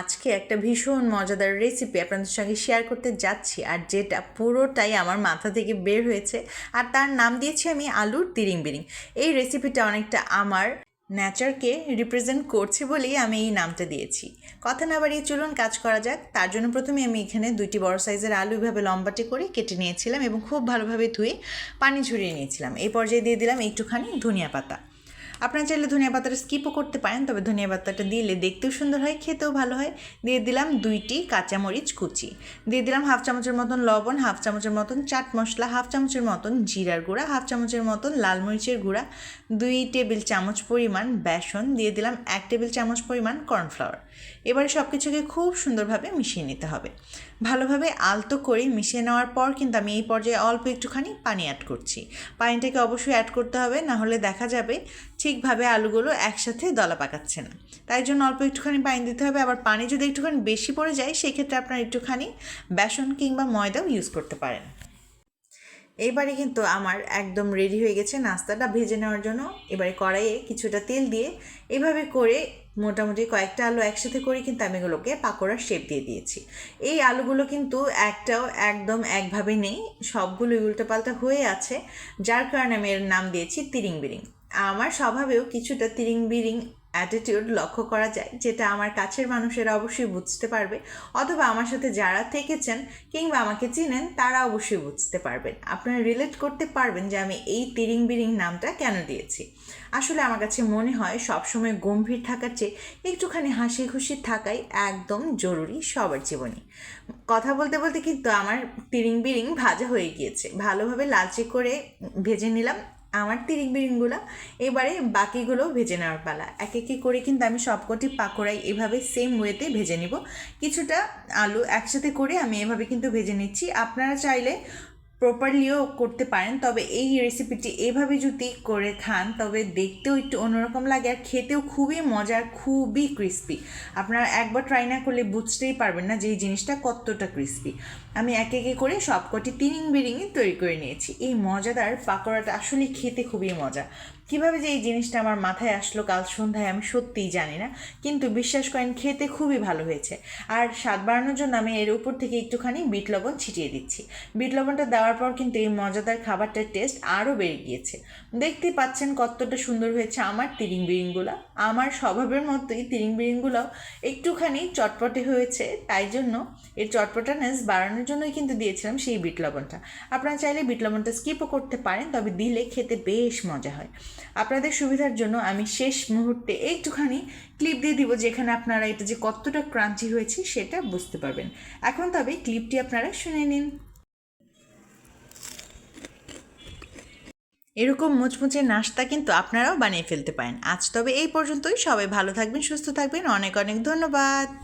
আজকে একটা ভীষণ মজাদার রেসিপি আপনাদের সঙ্গে শেয়ার করতে যাচ্ছি, আর যেটা পুরোটাই আমার মাথা থেকে বের হয়েছে, আর তার নাম দিয়েছি আমি আলুর তিরিং বিরিং এই রেসিপিটা অনেকটা আমার নেচারকে রিপ্রেজেন্ট করছে বলেই আমি এই নামটা দিয়েছি। কথা না বাড়িয়ে চলুন, কাজ করা যাক। তার জন্য প্রথমে আমি এখানে দুইটি বড় সাইজের আলু এভাবে লম্বাটে করে কেটে নিয়েছিলাম এবং খুব ভালোভাবে ধুয়ে পানি ঝরিয়ে নিয়েছিলাম। এই পর্যায়ে দিয়ে দিলাম একটুখানি ধনিয়া পাতা। আপনারা চাইলে ধনিয়া পাতাটা স্কিপও করতে পারেন, তবে ধনিয়া পাতাটা দিলে দেখতেও সুন্দর হয়, খেতেও ভালো হয়। দিয়ে দিলাম দুইটি কাঁচামরিচ কুচি। দিয়ে দিলাম হাফ চামচের মতন লবণ, হাফ চামচের মতন চাট মশলা, হাফ চামচের মতন জিরার গুঁড়া, হাফ চামচের মতন লাল মরিচের গুঁড়া, দুই টেবিল চামচ পরিমাণ বেসন, দিয়ে দিলাম এক টেবিল চামচ পরিমাণ কর্নফ্লাওয়ার। এবারে সব কিছুকে খুব সুন্দরভাবে মিশিয়ে নিতে হবে। ভালোভাবে আলতো করে মিশিয়ে নেওয়ার পর কিন্তু আমি এই পর্যায়ে অল্প একটুখানি পানি অ্যাড করছি। পানিটাকে অবশ্যই অ্যাড করতে হবে, না হলে দেখা যাবে ঠিকভাবে আলুগুলো একসাথে দলা পাকাচ্ছে না তাই জন্য অল্প একটুখানি পানি দিতে হবে। আবার পানি যদি একটুখানি বেশি পড়ে যায়, সেক্ষেত্রে আপনার একটুখানি বেসন কিংবা ময়দাও ইউজ করতে পারেন। এবারে কিন্তু আমার একদম রেডি হয়ে গেছে নাস্তাটা ভেজে নেওয়ার জন্য। এবারে কড়াইয়ে কিছুটা তেল দিয়ে এভাবে করে মোটামুটি কয়েকটা আলু একসাথে করে, কিন্তু আমি এগুলোকে পাকোড়ার শেপ দিয়ে দিয়েছি। এই আলুগুলো কিন্তু একটাও একদম একভাবে নেই সবগুলো উল্টোপাল্টা হয়ে আছে, যার কারণে আমি এর নাম দিয়েছি তিরিং বিরিং। আমার স্বভাবেও কিছুটা তিরিং বিরিং অ্যাটিটিউড লক্ষ্য করা যায়, যেটা আমার কাছের মানুষেরা অবশ্যই বুঝতে পারবে। অথবা আমার সাথে যারা থেকেছেন কিংবা আমাকে চিনেন, তারা অবশ্যই বুঝতে পারবেন। আপনারা রিলেট করতে পারবেন যে আমি এই তিরিং বিরিং নামটা কেন দিয়েছি। আসলে আমার কাছে মনে হয় সবসময় গম্ভীর থাকার চেয়ে একটুখানি হাসি খুশি থাকাই একদম জরুরি সবার জীবনে। কথা বলতে বলতে কিন্তু আমার তিরিং বিরিং ভাজা হয়ে গিয়েছে। ভালোভাবে লালচে করে ভেজে নিলাম আমার তিরিং বিরিংগুলো এবারে বাকিগুলো ভেজে নেওয়ার পালা। এক একে করে কিন্তু আমি সবকটি পাকোড়াই এভাবে সেম ওয়েতে ভেজে নিব। কিছুটা আলু একসাথে করে আমি এভাবে কিন্তু ভেজে নিচ্ছি। আপনারা চাইলে প্রপারলিও করতে পারেন, তবে এই রেসিপিটি এভাবে যদি করে খান, তবে দেখতেও একটু অন্যরকম লাগে আর খেতেও খুবই মজার, খুবই ক্রিস্পি আপনারা একবার ট্রাই না করলে বুঝতেই পারবেন না যে এই জিনিসটা কতটা ক্রিস্পি আমি এক একে করে সবকটি তিনিং বিরিংই তৈরি করে নিয়েছি। এই মজাদার পাকোড়াটা আসলে খেতে খুবই মজা। কীভাবে যে এই জিনিসটা আমার মাথায় আসলো কাল সন্ধ্যায় আমি সত্যিই জানি না, কিন্তু বিশ্বাস করেন খেতে খুবই ভালো হয়েছে। আর স্বাদ বাড়ানোর জন্য আমি এর উপর থেকে একটুখানি বিট লবণ ছিটিয়ে দিচ্ছি। বিট লবণটা দেওয়ার পর কিন্তু এই মজাদার খাবারটার টেস্ট আরও বেড়ে গিয়েছে। দেখতেই পাচ্ছেন কতটা সুন্দর হয়েছে আমার তিরিং বিরিংগুলো আমার স্বভাবের মতোই তিরিং বিরিংগুলোও একটুখানি চটপটে হয়েছে, তাই জন্য এর চটপটানেস বাড়ানোর জন্যই কিন্তু দিয়েছিলাম সেই বিট লবণটা। আপনারা চাইলে বিট লবণটা স্কিপও করতে পারেন, তবে দিলে খেতে বেশ মজা হয়। আপনাদের সুবিধার জন্য আমি শেষ মুহূর্তে একটুখানি ক্লিপ দিয়ে দিব যেখানে আপনারা এটা যে কতটা ক্রাঞ্চি হয়েছে সেটা বুঝতে পারবেন। এখন তবে ক্লিপটি আপনারা শুনে নিন। এরকম মুচমুচে নাস্তা কিন্তু আপনারাও বানিয়ে ফেলতে পারেন। আজ তবে এই পর্যন্তই। সবাই ভালো থাকবেন, সুস্থ থাকবেন। অনেক অনেক ধন্যবাদ।